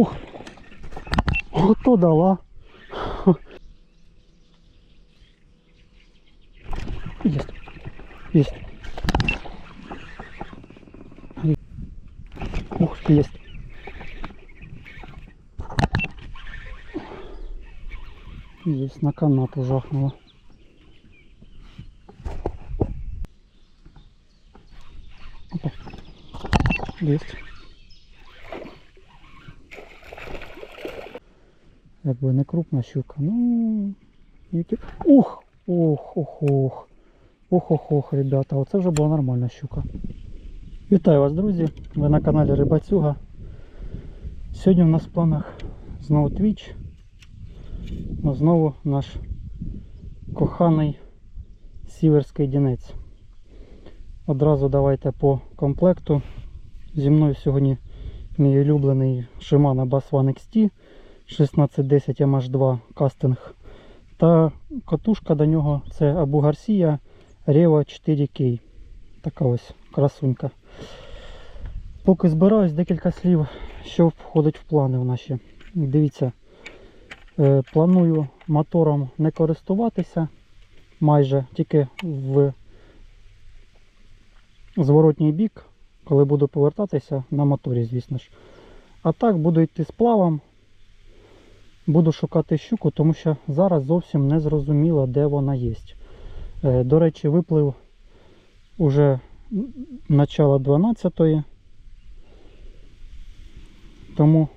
Ух! Ото дала. Есть. Есть. Ух, есть. Есть, на канат ужахнуло. Опа. Есть. Якби не крупна щука. Ну. Які... Ух! Ох, ох, ох. Ох, ох, ох, ребята, оце вже була нормальна щука. Вітаю вас, друзі! Ви на каналі Рибацюга. Сьогодні у нас в планах знову твіч. Ну, знову наш коханий сіверський дінець. Одразу давайте по комплекту. Зі мною сьогодні мій улюблений Shimano Bass One XT 1610 MH2 кастинг. Та катушка до нього це Abu Garcia Revo 4K. Така ось красунька. Поки збираюсь, декілька слів, що входить в плани в наші. Дивіться, е, планую мотором не користуватися майже тільки в зворотній бік, коли буду повертатися на моторі, звісно ж. А так буду йти з плавом, буду шукати щуку, тому що зараз зовсім не зрозуміло, де вона є. Е, До речі, виплив уже начало 12-ї. Тому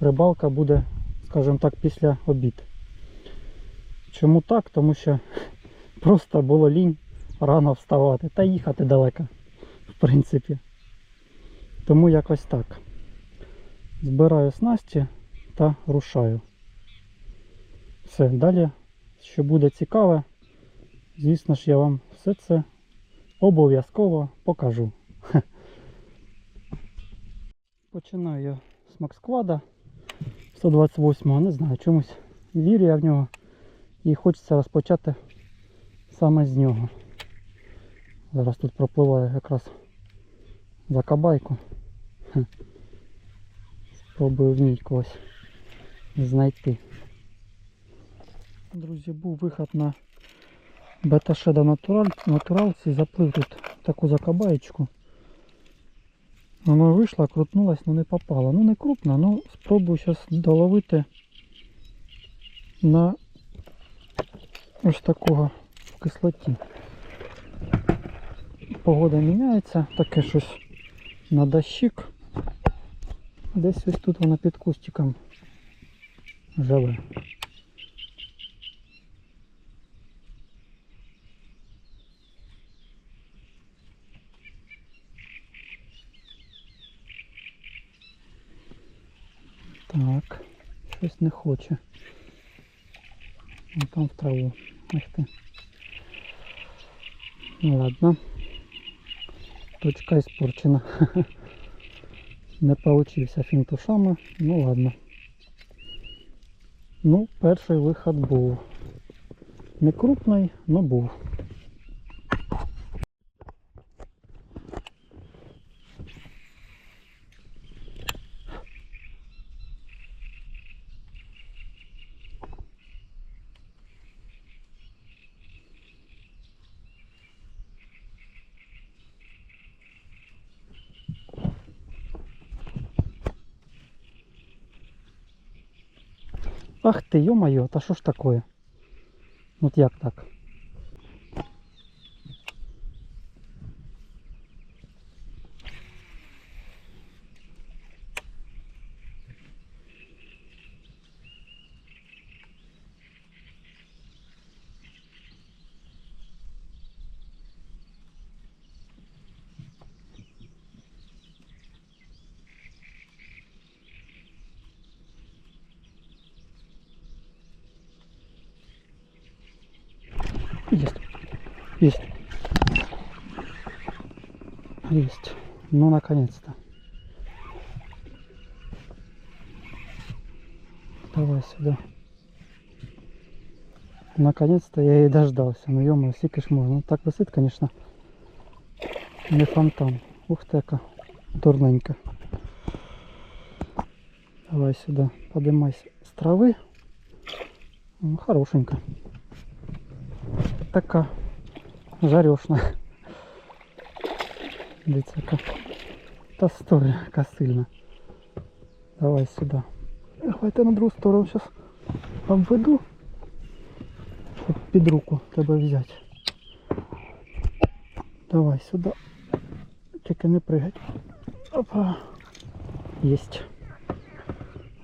рибалка буде, скажімо так, після обід. Чому так? Тому що просто було лінь рано вставати та їхати далеко, в принципі. Тому якось так. Збираю снасті та рушаю. Все, далі, що буде цікаве, звісно ж, я вам все це обов'язково покажу. Починаю я з Максквада 128-го, не знаю, чомусь вірю я в нього і хочеться розпочати саме з нього. Зараз тут пропливаю якраз за кабайку. Спробую в ній когось знайти. Друзі, був виход на бета-шеда натураль, натуралці, заплив тут таку закабаєчку. Воно вийшло, крутнулась, але не попало. Ну не крупно, але спробую зараз доловити на ось такого в кислоті. Погода міняється, таке щось на дощик. Десь ось тут вона під кустиком живе. Так, щось не хоче. Вон там в траву. Ти. Ну ладно. Точка испорчена. Не получився фінтушами. Ну ладно. Ну, перший виход був. Не крупний, але був. Ах ти, йо-моє, та що ж такое? От як так? Наконец-то. Давай сюда. Наконец-то я и дождался. Ну, скільки ж можна. Ну, так висить, конечно. Не фонтан. Ух ти, яка дурненька. Давай сюда, поднимайся с травы. Ну, хорошенько. Така жарешна. Яка Та стой, яка сильна. Давай сюди. Давайте на другу сторону зараз обведу. Щоб під руку тебе взяти. Давай сюди. Тільки не пригать. Опа. Єсть.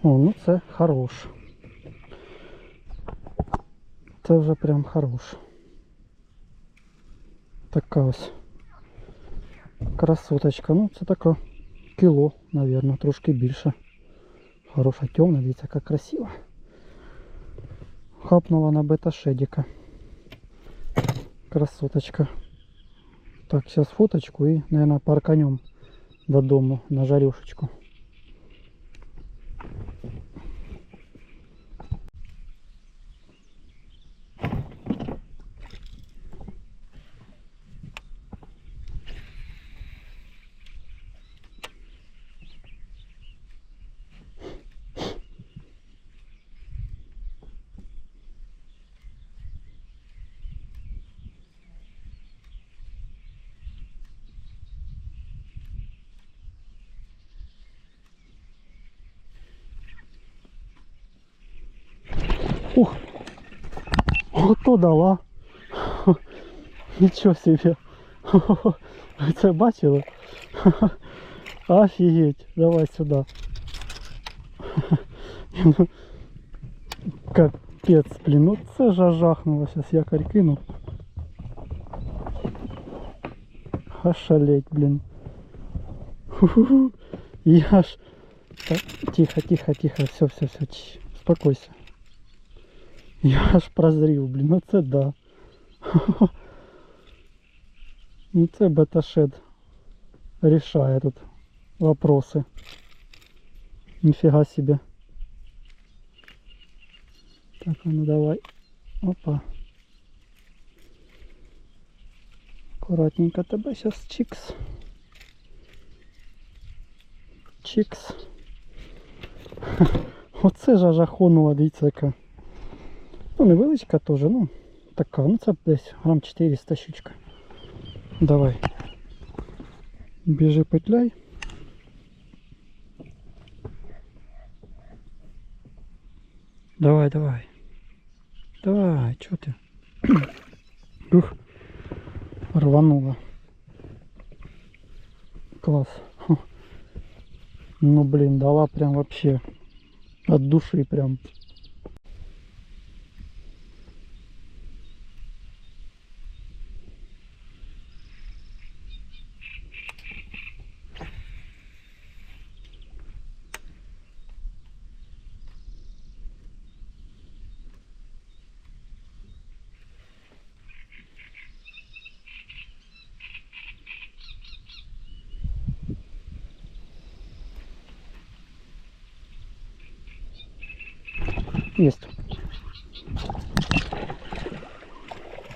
О, ну це хорош. Це вже прям хорош. Така ось красоточка. Ну, це така кіло, мабуть, трошки більше. Хороша темна, дивіться, яка красива. Хапнула на бета-шедіка. Красоточка. Так, зараз фоточку і, наверное, парканем додому на жарюшечку. Ух! Ото дала. Нічого собі. Ви це бачили? Офігеть. Давай сюди. Ну, Капець, блін. Ну це ж жахнуло. Зараз якорь кину. Ошалеть, блін. Ху-ху-ху. Я ж... Так, тихо, тихо, тихо. Все, все, все. Чш, Успокойся. Я аж прозрів, блін, ну це да. Ну це беташед рішає тут вопроси. Ніфіга себе. Так, а ну давай. Опа. Аккуратненько тебе сейчас чикс. Чикс. Оце ж жахонула, дивіться яка. Ну, невеличка теж, ну, така, ну це десь грам 400 щучка. Давай. Біжи петляй. Давай, давай. Давай, чого ти? Ух. Рванула. Класс. Ну блин, дала прям вообще от души прям.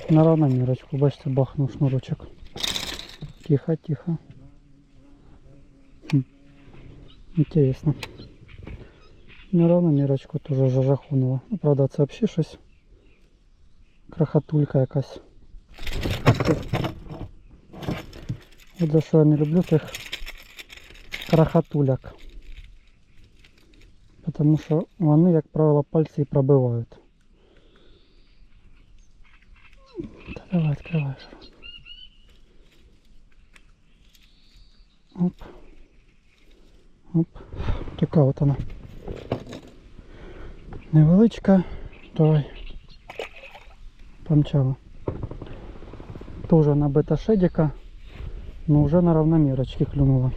На равномірочку, бачите, бахнув шнурочок. Тихо, тихо. Хм. Интересно. На равномірочку теж жажахонуло. Ну, правда, це взагалі щось. Крахатулька якась. От за що я не люблю тих крахатуляк. Потому що вони, як правило, пальці і пробивають. Та давай, ж рот. Оп. Оп. Така от вона. Невеличка. Давай. Помчала. Тоже на бета-шедика. Но уже на равномерочке клюнула.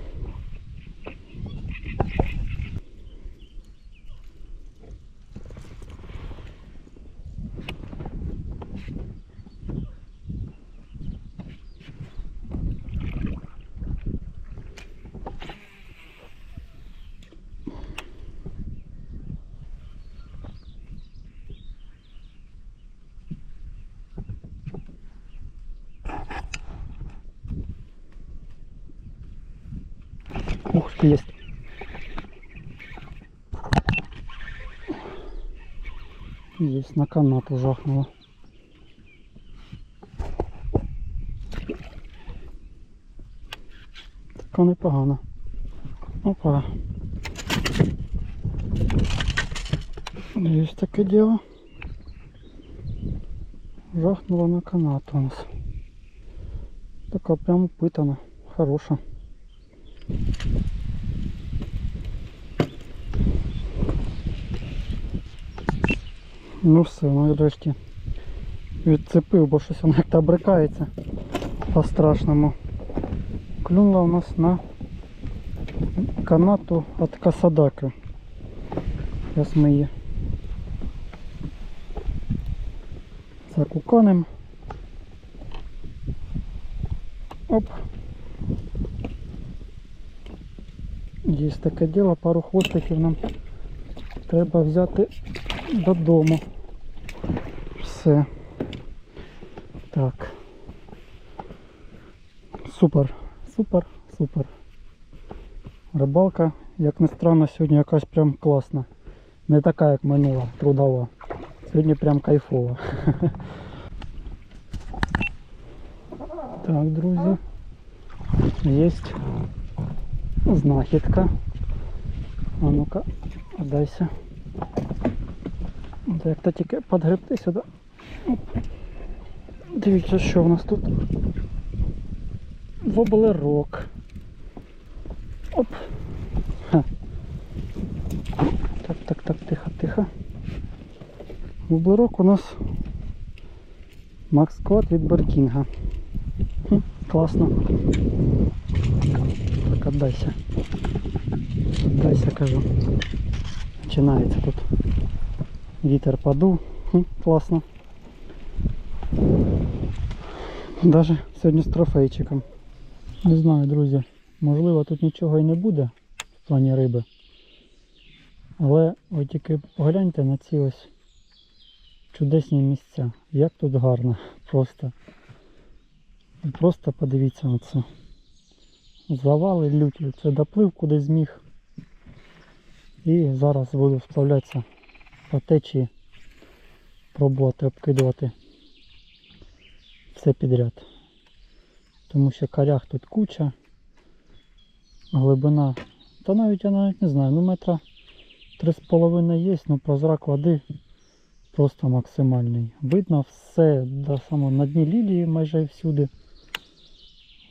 Есть. Есть, на канату жахнуло. Така непогана. Опа. Есть таке діло. Жахнула на канат у нас. Така прям упитана. Хороша. Ну все, нарешті відцепив, бо щось воно як-то брикається по-страшному. Клюнула у нас на канату від Касадаки. Зараз ми її закуканим. Оп. Є таке діло, пару хвостиків нам треба взяти додому. Все. Так. Супер, супер, супер. Рибалка, як не странно, сьогодні якась прям класна. Не така, як минула, трудова. Сьогодні прям кайфова. Так, друзі. Є знахідка. А ну-ка, дайся. Як то тільки підгребти сюди. Дивіться, що в нас тут. Воблерок. Оп. Ха. Так, так, так, тихо, тихо. Воблерок у нас Макс Квад від Беркінга. Класно. Так, отдайся. Отдайся, кажу. Починається тут. Вітер подув. Хм, класно. Даже сьогодні з трофейчиком. Не знаю, друзі. Можливо тут нічого і не буде в плані риби. Але ви тільки погляньте на ці ось чудесні місця. Як тут гарно. Просто. Просто подивіться на це. Завали люті. Це доплив куди зміг. І зараз буду справлятися по течії, пробувати обкидувати все підряд. Тому що корях тут куча, глибина, та навіть я навіть не знаю, ну метра 3,5 є, ну прозрак води просто максимальний. Видно все до самого на дні лілії майже всюди.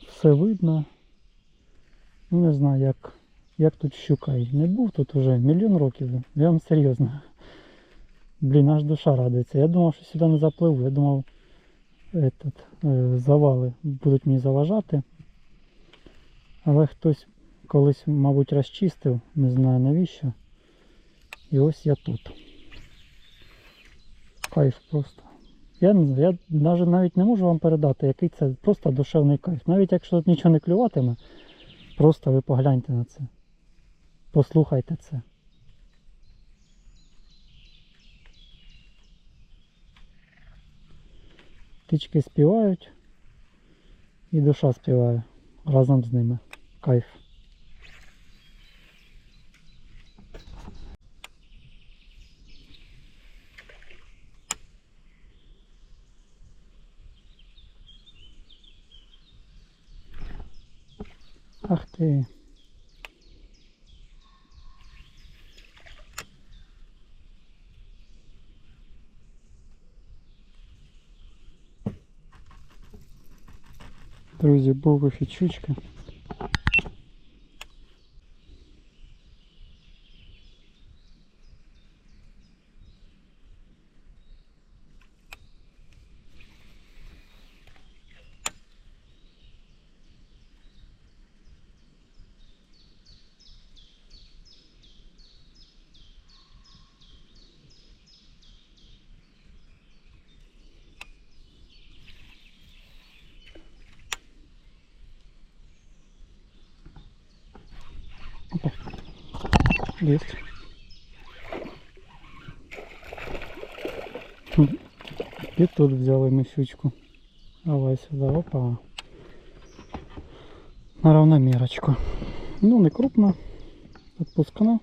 Все видно. Ну не знаю як, як тут щука. Не був тут уже мільйон років. Я вам серйозно. Блін, аж душа радується. Я думав, що сюди не запливу. Я думав, этот, е, завали будуть мені заважати. Але хтось колись, мабуть, розчистив, не знаю навіщо. І ось я тут. Кайф просто. Я не знаю, я навіть, навіть не можу вам передати, який це просто душевний кайф. Навіть якщо тут нічого не клюватиме, просто ви погляньте на це. Послухайте це. Птички співають і душа співає разом з ними. Кайф. Ах ти. Друзі, був вихід щучки. Есть. І тут взяли ми щучку. Давай сюди, опа. На равномірочку. Ну, не крупно. Отпускна.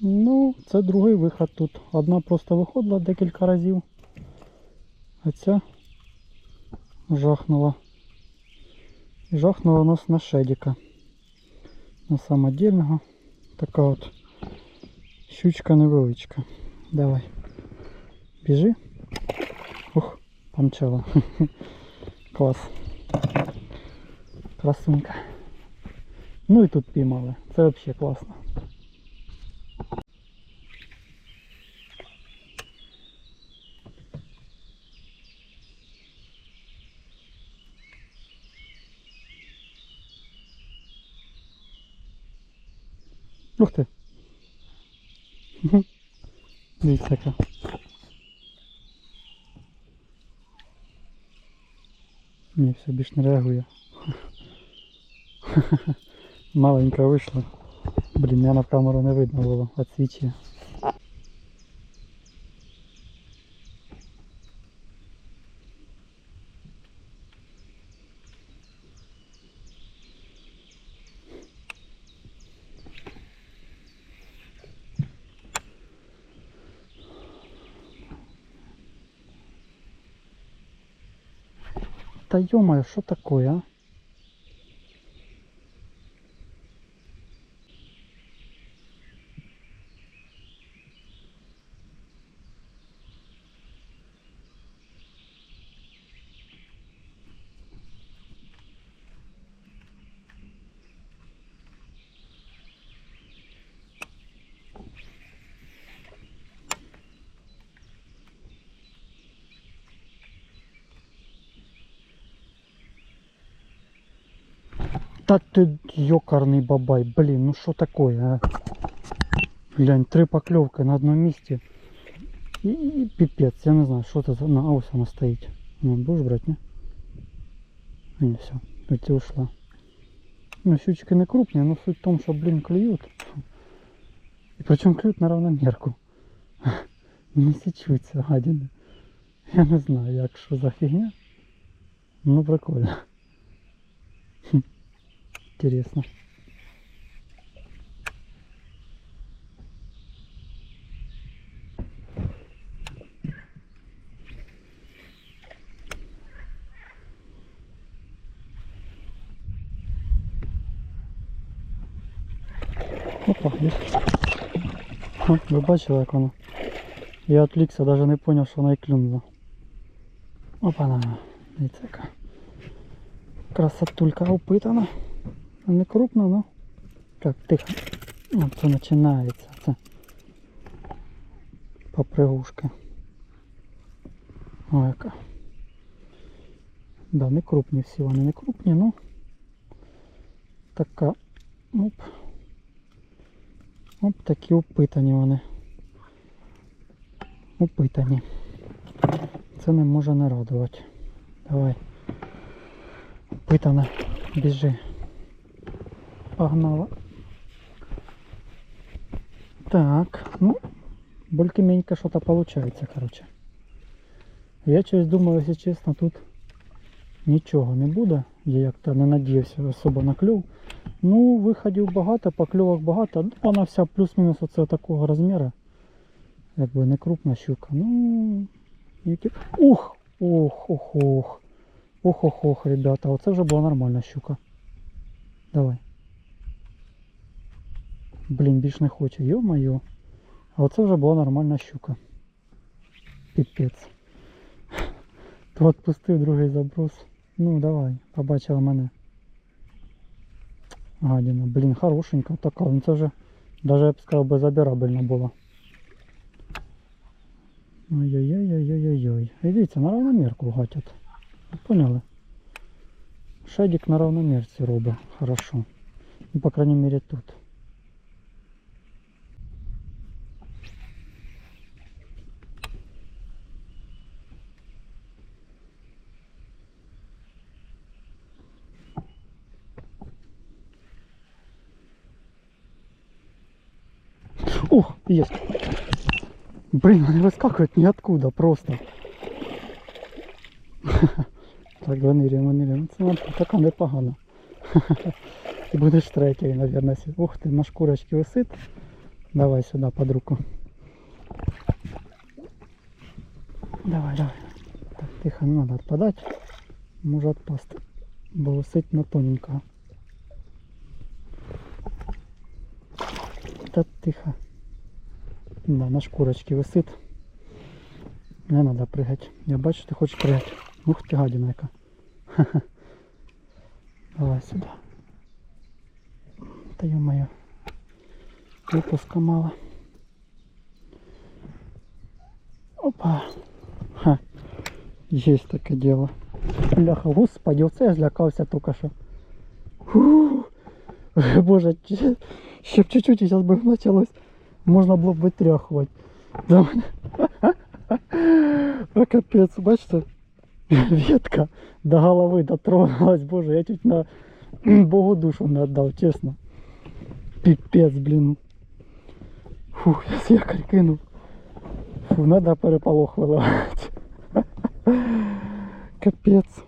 Ну, це другий виход тут. Одна просто виходила декілька разів. А ця жахнула. І жахнула нас на шедіка. На самодільного. Така от щучка невеличка. Давай. Біжи. Ух, помчала. Клас. Красунка. Ну і тут піймали. Це взагалі класно. Ух ти. Дивіться яка. Ні, все більш не реагує. Маленька вийшла. Блін, я на камеру не видно було, відсвічує. Та -мо, что такое, а? Та ти йокарний бабай, блін, ну що таке, а? Глянь, три покльовки на одному місці. І, і піпець, я не знаю, що це за. На, а ось вона стоїть. Ну, будеш брати, не? Ні, все, эти ушла. Ну, щучки не крупні, но суть в тому, що, блін, клюють. І причому клюють на равномірку. Не січуться гадіни. Я не знаю, як що за фігня. Ну прикольно. Хм. Интересно. Опа, є. Ха, Ви бачили, як воно? Я відвлекся, навіть не зрозумів, що вона і клюнула. Опа, на. Дивіться яка. Красотулька упитана. Не крупно, но как тихо. От це починається. Це попригушки. О, яка. Да, не крупні всі вони не крупні, ну така. Оп. Оп, такі упитані вони. Упитані. Це не може не радувати. Давай. Упитана. Біжи. Погнала. Так, ну, більки-менько що-то получается, короче. Я щось думаю, якщо чесно, тут нічого не буде. Я як-то не надіявся особо на клюв. Ну, виходів багато, покльовок багато. Ну, Вона вся плюс-мінус оце такого розміру. Якби не крупна щука. Ну. Які... Ух! Ох, ох, ох. Ох, ох, ох, ребята, оце вже була нормальна щука. Давай. Блін, більш не хочу, йо-моє. А оце вже була нормальна щука. Піпець. То відпустив другий заброс. Ну давай, побачила мене. Гадіна, блін, хорошенька така. Ну це вже, навіть я б сказав, безобірабельно було. Ой-ой-ой-ой-ой-ой. І дивіться, на равномірку гатять. Поняли? Шедик на равномірці робить. Хорошо. Ну, по крайней мере тут. Ух, есть. Блин, они выскакивают ниоткуда просто. Так, ванирюємо, ванирюємо. Це нам така непогана. Ти будеш третій, мабуть. Ух ти, на шкурочці висить. Давай сюда под руку. Давай, давай. Так, тихо, не надо отпадать. Може отпасти. Бо висить на тоненького. Та тихо. Да, на шкурочці висить. Не треба пригати. Я бачу, ти хочеш пригати. Ух ти гадина яка. Ха-ха. Давай сюди. Та ё-моё. Випуска мало. Опа. Ха. Есть таке діло. Бляха, господи, оце я злякався тільки що. Фу. Боже, ще чуть-чуть і зараз би почалось. Можна було б. Да. О, капець, бачите? Ветка до голови дотронулась, боже, я чуть на Богу душу не отдал, честно. Пипец, блин. Фух, я якорь кинув. Фу, надо переполох виливати. Капець.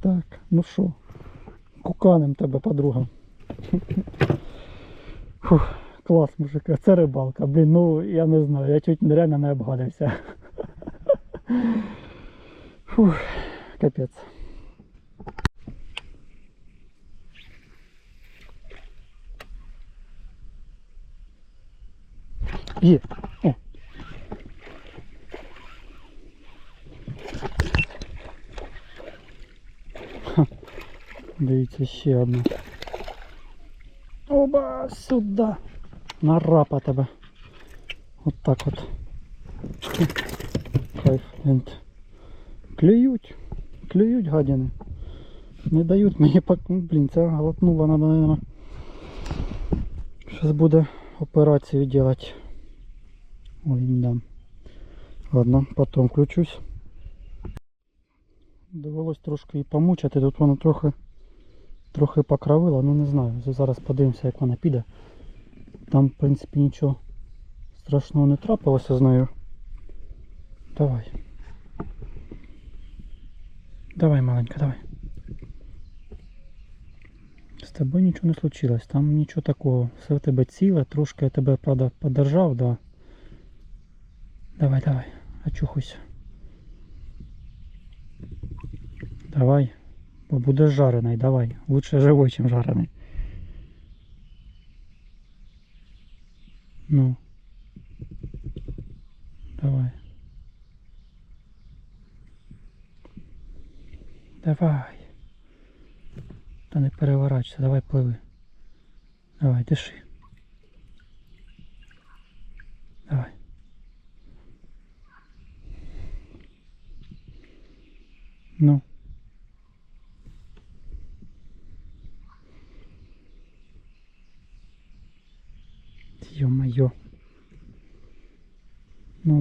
Так, ну що, куканем тебе, подруга. Фух, клас, мужика, це рибалка. Блін, ну я не знаю, я чуть реально не обгадився. Фух, капець. Є. О. Дивіться ще одна. Оба, сюди. Нарапа тебе. От так от. Кайф. Клюють. Клюють гадіни. Не дають мені пак... ну, Блін, це глотнула, надо, наверное. Зараз буде операцію делать. Ой, да. Ладно, потом включусь. Довелось трошки і помучити. Тут вона трохи трохи покровила, ну не знаю. Зараз подивимося, як вона піде. Там, в принципі, нічого страшного не трапилося з нею. Давай. Давай, маленька, давай. З тобою нічого не случилось, там нічого такого. Все в тебе ціле, трошки я тебе, правда, подержав, да. Давай, давай, очухайся. Давай. Бо будеш жарений, давай. Лучше живой, чем жарений. Ну. Давай. Давай. Та не переворачуйся, давай пливи. Давай, диши. Давай. Ну.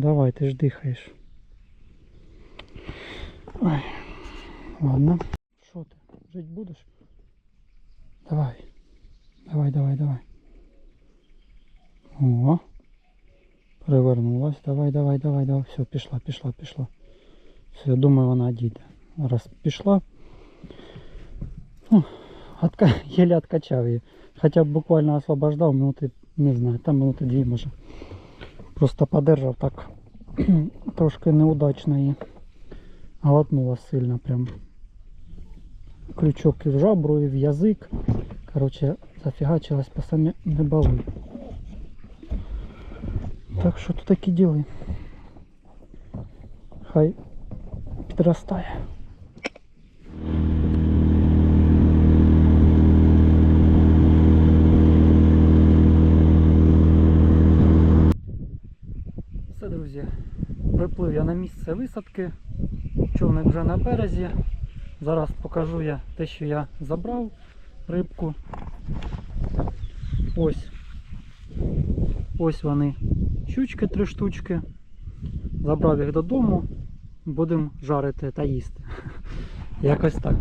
давай, ты ж дыхаешь. Ой. Ладно. Что ты? Жить будешь? Давай. Давай, давай, давай. О. Перевернулась. Давай, давай, давай, давай. Все, пішла, пішла, пішла. Все, я думаю, вона дійде. Раз пішла. Ну, отка... Еле откачав її. Хоча б буквально освобождав минути, не знаю, там минути дві може. Просто подержав так. Трошки неудачно її. Глотнула сильно прям. Крючок і в жабру, і в язик. Короче, зафігачилась по самі грибові. Так що тут такі діли. Хай підростає. Все, друзі, приплив я на місце висадки. Човник вже на березі. Зараз покажу я те, що я забрав рибку. Ось. Ось вони. Щучки три штучки. Забрав їх додому. Будемо жарити та їсти. Якось так.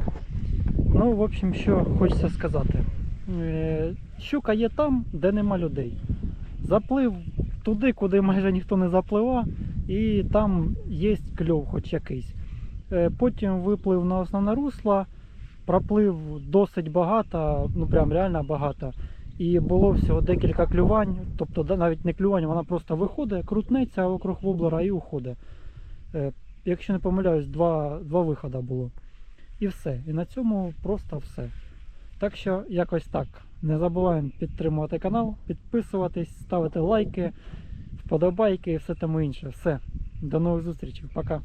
Ну, в общем, що хочеться сказати. Е, Щука є там, де нема людей. Заплив туди, куди майже ніхто не запливав, і там є кльов хоч якийсь. Е, Потім виплив на основне русло, проплив досить багато, ну прям реально багато. І було всього декілька клювань, тобто навіть не клювань, вона просто виходить, крутнеться округ воблера і уходить. Е, Якщо не помиляюсь, два, два виходи було. І все. І на цьому просто все. Так що якось так. Не забуваємо підтримувати канал, підписуватись, ставити лайки, вподобайки і все тому інше. Все. До нових зустрічей. Пока.